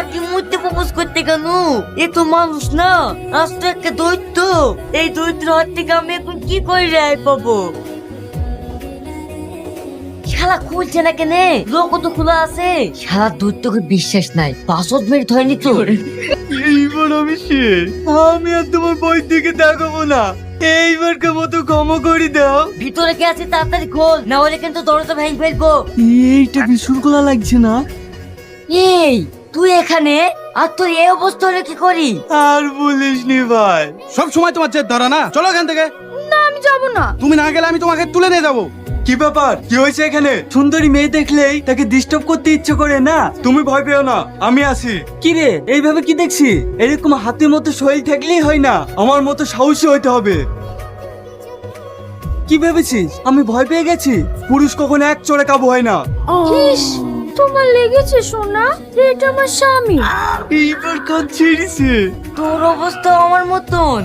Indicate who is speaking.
Speaker 1: মাটি মধ্যে প্রপোজ করতে কেন এ তো মানুষ না আজ তো একটা দৈত্য। এই দৈত্যের হাত থেকে আমি এখন কি করে রেহাই পাবো? শালা খুলছে না কেনে? লোক তো খোলা আছে। শালা দৈত্যকে বিশ্বাস নাই পাসওয়ার্ড মেরে ধরেনি তো।
Speaker 2: এইবার আমি শেষ। আমি আর তোমার বই দিকে দেখাবো না। এইবারকে মতো ক্ষমা করে দাও।
Speaker 1: ভিতরে কে আছে তাড়াতাড়ি খোল না হলে কিন্তু দরজা ভেঙে ফেলব।
Speaker 2: এইটা ভীষণ খোলা লাগছে না?
Speaker 1: এই! তুই এখানে? আর তোর এই অবস্থা হলে কি করি?
Speaker 2: আর বলিস নি ভাই।
Speaker 3: সব সময় তোমার জেদ ধরা না? চলো এখান থেকে।
Speaker 4: না আমি যাব না।
Speaker 3: তুমি না গেলে আমি তোমাকে তুলে নিয়ে যাব।
Speaker 2: কি ব্যাপার? কি হয়েছে এখানে? সুন্দরী মেয়ে দেখলেই তাকে ডিস্টার্ব করতে ইচ্ছে করে না? তুমি ভয় পেও না আমি আছি। কি রে এইভাবে কি দেখছি? এরকম হাতের মতো শরীর থাকলেই হয় না। আমার মতো সাহসী হইতে হবে। কি ভেবেছিস? আমি ভয় পেয়ে গেছি? পুরুষ কখনো এক চড়ে কাবু হয় না।
Speaker 4: তোমার লেগেছে সোনা? এটা আমার স্বামী।
Speaker 2: এইবার কাজ ছেড়েছে
Speaker 1: তোর অবস্থা আমার মতন।